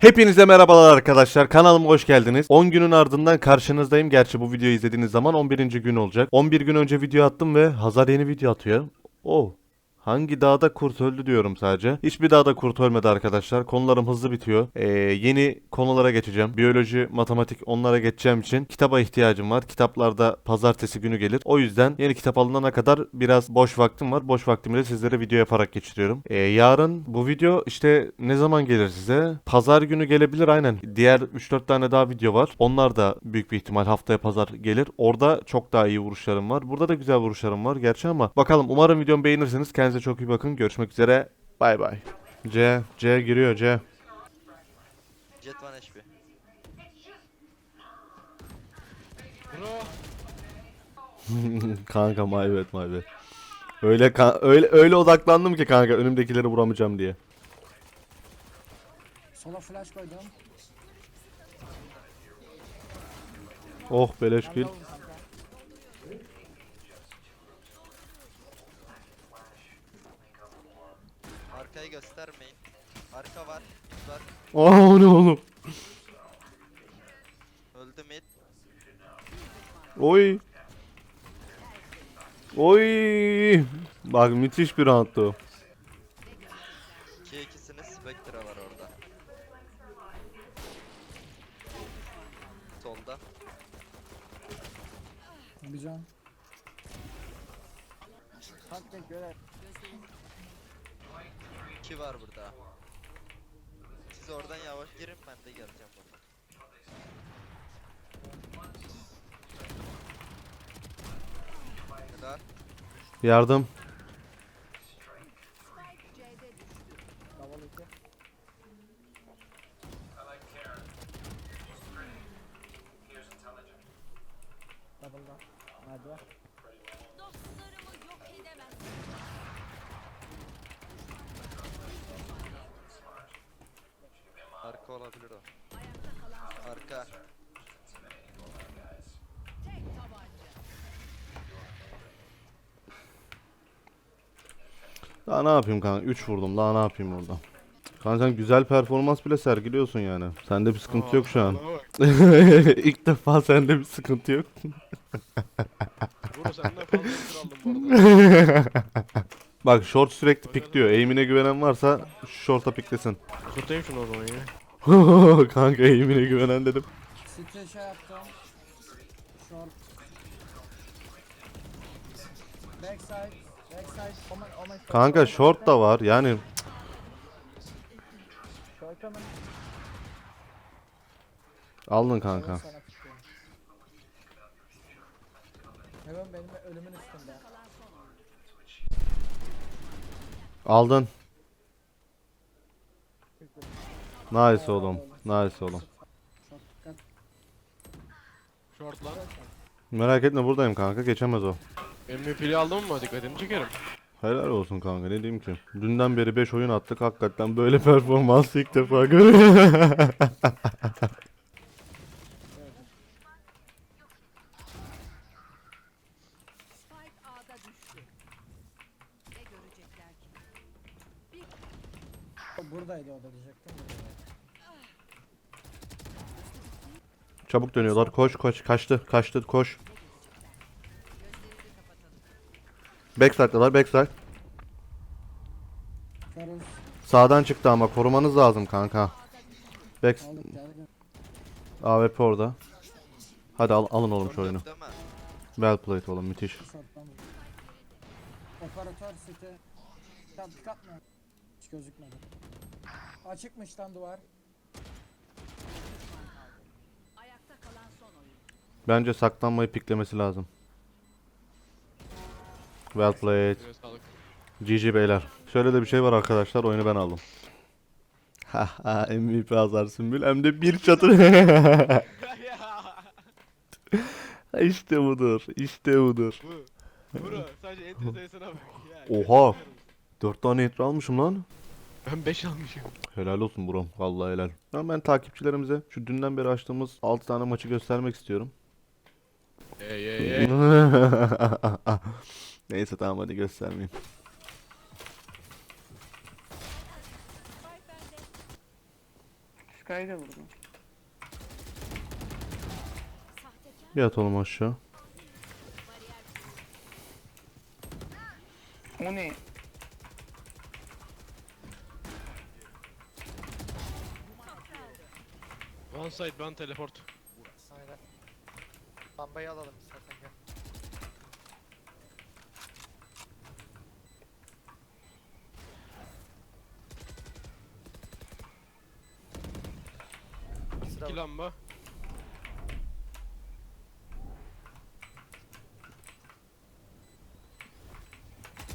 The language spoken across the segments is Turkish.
Hepinize merhabalar arkadaşlar. Kanalıma hoş geldiniz. 10 günün ardından karşınızdayım. Gerçi bu videoyu izlediğiniz zaman 11. gün olacak. 11 gün önce video attım ve Hazar yeni video atıyor. Oh. Hangi dağda kurt öldü diyorum sadece. Hiçbir dağda kurt ölmedi arkadaşlar. Konularım hızlı bitiyor. Ee, yeni konulara geçeceğim. Biyoloji, matematik onlara geçeceğim için kitaba ihtiyacım var. Kitaplarda pazartesi günü gelir. O yüzden yeni kitap alınana kadar biraz boş vaktim var. Boş vaktimi de sizlere video yaparak geçiriyorum. Ee, yarın bu video işte ne zaman gelir size? Pazar günü gelebilir aynen. Diğer 3-4 tane daha video var. Onlar da büyük bir ihtimal haftaya pazar gelir. Orada çok daha iyi vuruşlarım var. Burada da güzel vuruşlarım var gerçi ama bakalım umarım videomu beğenirsiniz. Kendinize çok iyi bakın. Görüşmek üzere. Bay bay. C. C giriyor C. Jet 1 HP. kanka my bad my bad. Öyle ka- öyle öyle odaklandım ki kanka önümdekileri vuramayacağım diye. Sola flash koydum. Oh beleş kill. Aldım kanka. Arkayı göstermeyin. Arka var. Mid var. Aa o ne oğlum? Öldü mid. Oy. Oy. Bak müthiş bir roundtu. o. 2 ikisinin Spectre var orada. Solda. Bir can. Taktik göre. 2 var burada. Siz oradan yavaş girin ben de geleceğim buradan. Yardım. Double 2. Double'da. Nerede? Dostlarımı yok edemez. Arka olabilir o. Tabanca. Daha ne yapayım kanka? 3 vurdum. Daha ne yapayım orada? Kanka sen güzel performans bile sergiliyorsun yani. Sende bir sıkıntı yok şu an. İlk defa sende bir sıkıntı yok. Bro senden fazla esir aldım bu arada. Bak short sürekli pikliyor. Aim'ine güvenen varsa şu short'a piklesin. Tutayım şunu o zaman ya. kanka aim'ine güvenen dedim. City şey yaptım. Short. Backside. Backside. Omen, Omen. Kanka short da var yani. Short. Aldın kanka. Sana tutuyorum. Hemen benim ölümün üstünde. Aldın. Nice oğlum. Nice oğlum. Merak etme buradayım kanka. Geçemez o. MVP'li aldın mı? Dikkatini çekerim. Helal olsun kanka ne diyeyim ki. Dünden beri 5 oyun attık. Hakikaten böyle performans ilk defa görüyorum. Spike A'da düştü. Ne görecekler ki? O buradaydı o da diyecektim. Çabuk dönüyorlar. Koş koş. Kaçtı. Kaçtı. Koş. Backside'dalar. Backside. Sağdan çıktı ama korumanız lazım kanka. Back geldi. AWP orada. Hadi al, alın oğlum şu oyunu. mi? Well played oğlum müthiş. Operatör City. Tam mı? Hiç gözükmedi. Açıkmış lan duvar. Ayakta kalan son oyun. Bence saklanmayı piklemesi lazım. Well played. Eline sağlık. GG beyler. Şöyle de bir şey var arkadaşlar oyunu ben aldım. Haha MVP Azar Sümbül hem de bir çatır. işte budur. işte budur. Bu. Bro sadece enter sayısına bak ya. Oha. 4 tane etre almışım lan. Ben 5 almışım. Helal olsun bro. Vallahi helal. Ama ben takipçilerimize şu dünden beri açtığımız 6 tane maçı göstermek istiyorum. Ey ey ey. Neyse tamam hadi göstermeyeyim. Spike bende. Sky'ı da vurdum. Yat oğlum aşağı. O ne? One side one teleport. Aynen. Lambayı alalım zaten gel. Sıra İki var. lamba.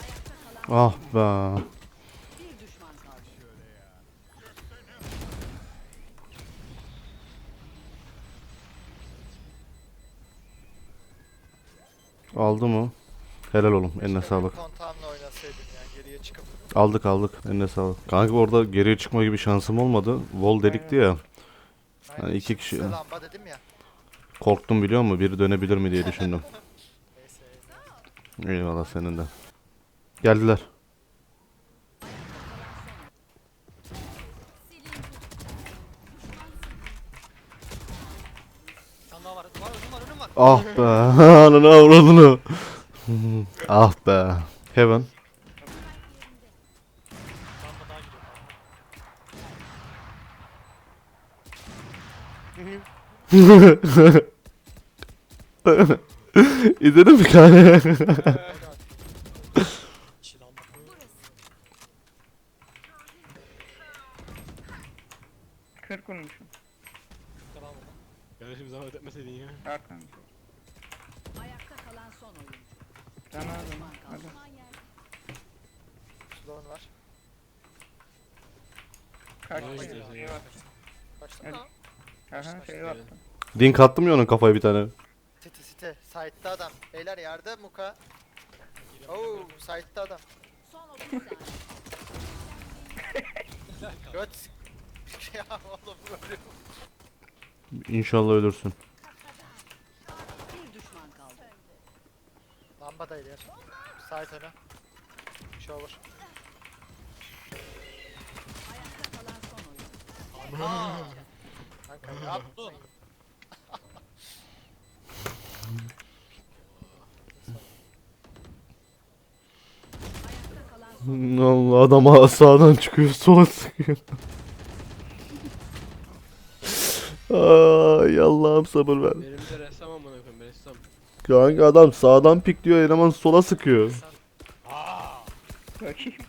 ayakta kalan Ah be. Aldı mı? Helal oğlum. Eline sağlık. Kontağımla oynasaydım ya geriye çıkıp. Aldık aldık. Eline sağlık. Kanka orada geriye çıkma gibi şansım olmadı. Wall delikti ya. Aynen, Yani iki kişi- size lamba dedim ya. Korktum biliyor musun? Biri dönebilir mi diye düşündüm. Eyvallah senin de. Geldiler. Sen daha var. Var önüm var önüm var. Ah be. Ananı avradını. ah be. Heaven. İzledin mi kanka? Kırk vurmuşum. Kardeşim zahmet etmeseydin ya. Hakan. Son oyuncu. Aldın. Düşman kaldı. Hadi. Slow'un var. Kaç Nereye gidiyorsun ya? var. Başladı Hadi. mı? Aha şey attım ya onun kafaya bir tane. Site site. Side'da adam. Beyler yerde Muka. Oo, side'da adam. Son 30 saniye. Göt. ya oğlum böyle. İnşallah ölürsün. Bir düşman kaldı. Yer. Side öne. Shower. Ayakta kalan son. Kanka yapmayın. Ayakta kalan son Allah adam sağdan çıkıyor sola sıkıyor. Ay Allah'ım sabır ver. Benim de ressam amına koyayım ben ressam. Kanka adam sağdan pikliyor eleman sola sıkıyor. Git.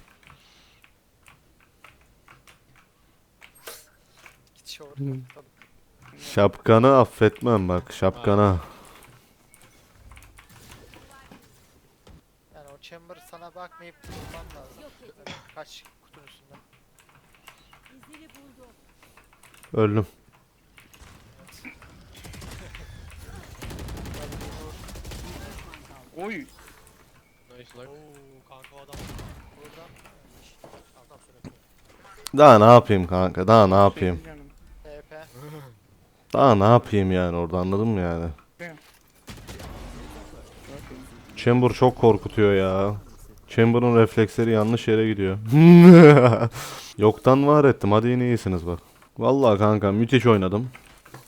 Şapkanı affetmem bak şapkana. Yani o chamber sana bakmayıp vurman lazım. Kaç kutunun üstünde. izini buldu. Öldüm. Oy. Nice luck. kanka o adam. Buradan. Adam sürekli. Daha ne yapayım kanka daha ne yapayım. TP. Daha ne yapayım yani orada anladın mı yani. Chamber çok korkutuyor ya. Chamber'ın refleksleri yanlış yere gidiyor. Yoktan var ettim. Hadi yine iyisiniz bak. Vallahi kanka müthiş oynadım.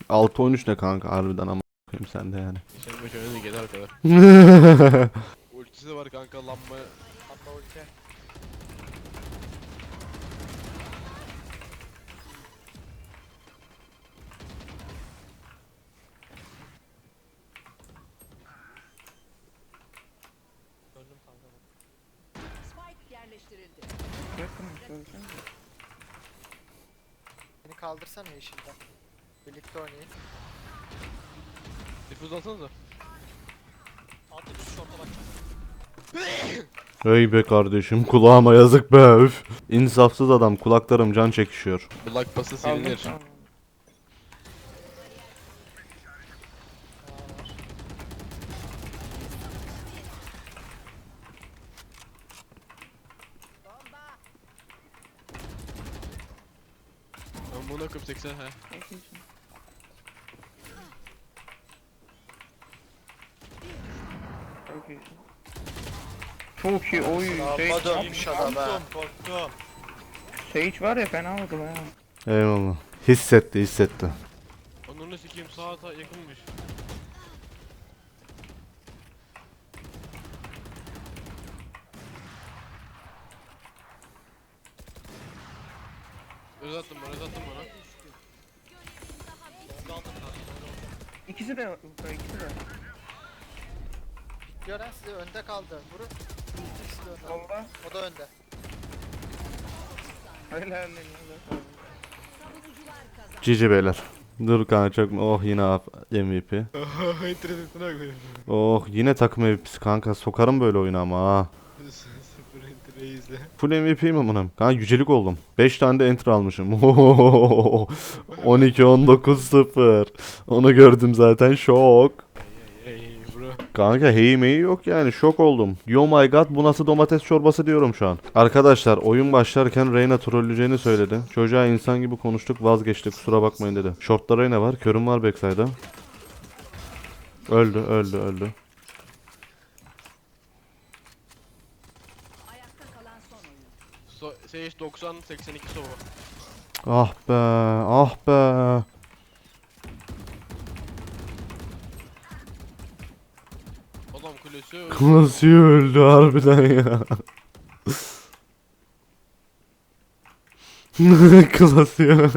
6-13 ne kanka harbiden ama koyayım sen de yani. Baş oynadı gel arkada. Ultisi de var kanka lamba. Lamba ulti. Döndüm kanka. Yerleştirildi. Bakın söylesene. Beni kaldırsana yeşilden. Birlikte oynayın. Difuz alsanıza. Altı üst şorta bak. Hey be kardeşim kulağıma yazık be üf. İnsafsız adam kulaklarım can çekişiyor. Black bası Aldım silinir. Okuyup 80 he. Çok iyisin. Çok iyisin. İyi oy. Sage, Lamba dönmüş adam ha. Sage var ya fena vurdu ha. Eyvallah. Hissetti hissetti. Onunu sikeyim sağa ta yakınmış. Öz attım bana, öz attım bana. İkisi de ikisi de. Gören size önde kaldı. Vurun. İkisi de önde. Bomba. O da önde. Savunucular kazandı. Cici beyler. Dur kanka çok oh yine af- MVP. İnternetine koyayım. Oh yine takım MVP'si kanka sokarım böyle oyunu ama ha. İzle. Full MVP mi bunun? Kanka yücelik oldum. 5 tane de enter almışım. 12 19 0. Onu gördüm zaten şok. Hey hey bro. Kanka hey meyi yok yani şok oldum. Yo my god bu nasıl domates çorbası diyorum şu an. Arkadaşlar oyun başlarken Reyna trolleyeceğini söyledi. Çocuğa insan gibi konuştuk vazgeçti kusura bakmayın dedi. Short'ta Reyna var körüm var backside'da. Öldü öldü öldü. Ayakta kalan son oyun. Sage 90 82 sova. Ah be ah be. Adam kulesi öldü. Nasıl öldü harbiden ya. Klasıyor.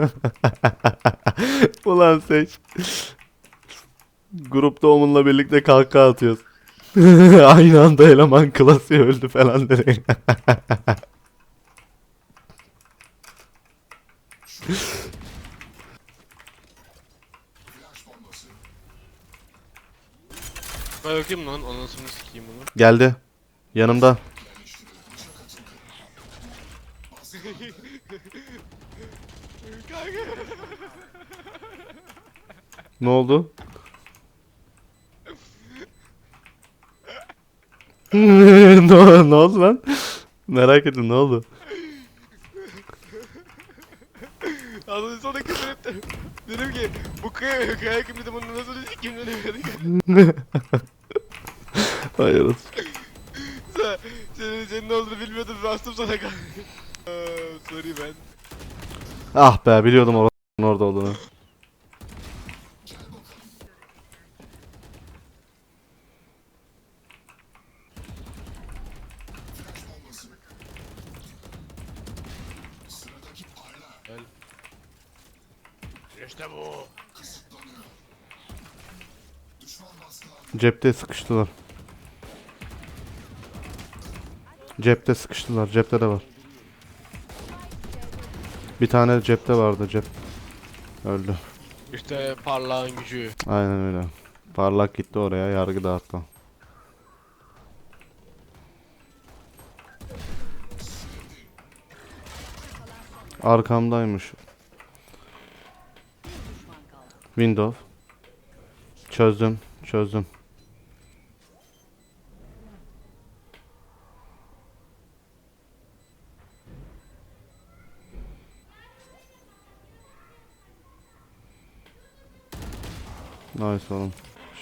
Ulan seç. Grupta onunla birlikte kahkaha atıyoruz. Aynı anda eleman klasiğe öldü falan direkt. Ben bakayım lan anasını sikeyim bunu. Geldi. Yanımda. Ne oldu? ne, ne oldu lan? Merak ettim ne oldu? Anasını sonra küfür ettim. Dedim kaya kim dedim bunu nasıl sikeyim dedim. Hayır. Sen, senin, senin ne olduğunu bilmiyordum bastım sana kanka. Sorry ben. Ah be biliyordum oranın orada olduğunu. İşte bu. Cepte sıkıştılar. Cepte sıkıştılar. Cepte de var. Bir tane cepte vardı cep. Öldü. İşte parlağın gücü. Aynen öyle. Parlak gitti oraya yargı dağıttı. Arkamdaymış. Düşman kaldı. Window. Çözdüm. Çözdüm. Nice oğlum.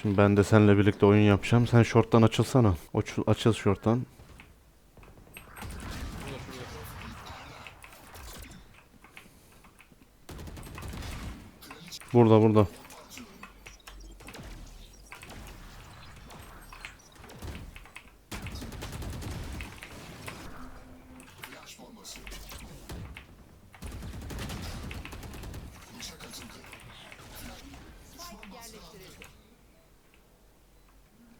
Şimdi ben de seninle birlikte oyun yapacağım. Sen short'tan açılsana. Açıl, açıl short'tan. Burada burada.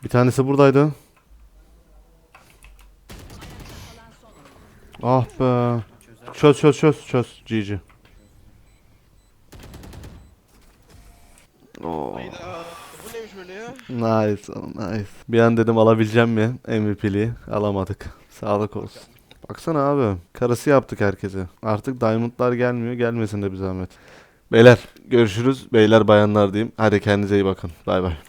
Bir tanesi buradaydı. Ah be. Çöz çöz çöz çöz. GG. Oo. Hayda. Bu neymiş böyle ya? Nice nice. Bir an dedim alabileceğim mi MVP'liği alamadık. Sağlık olsun. Baksana abi karısı yaptık herkese. Artık diamondlar gelmiyor gelmesin de bir zahmet. Beyler görüşürüz. Beyler bayanlar diyeyim. Hadi kendinize iyi bakın. Bay bay.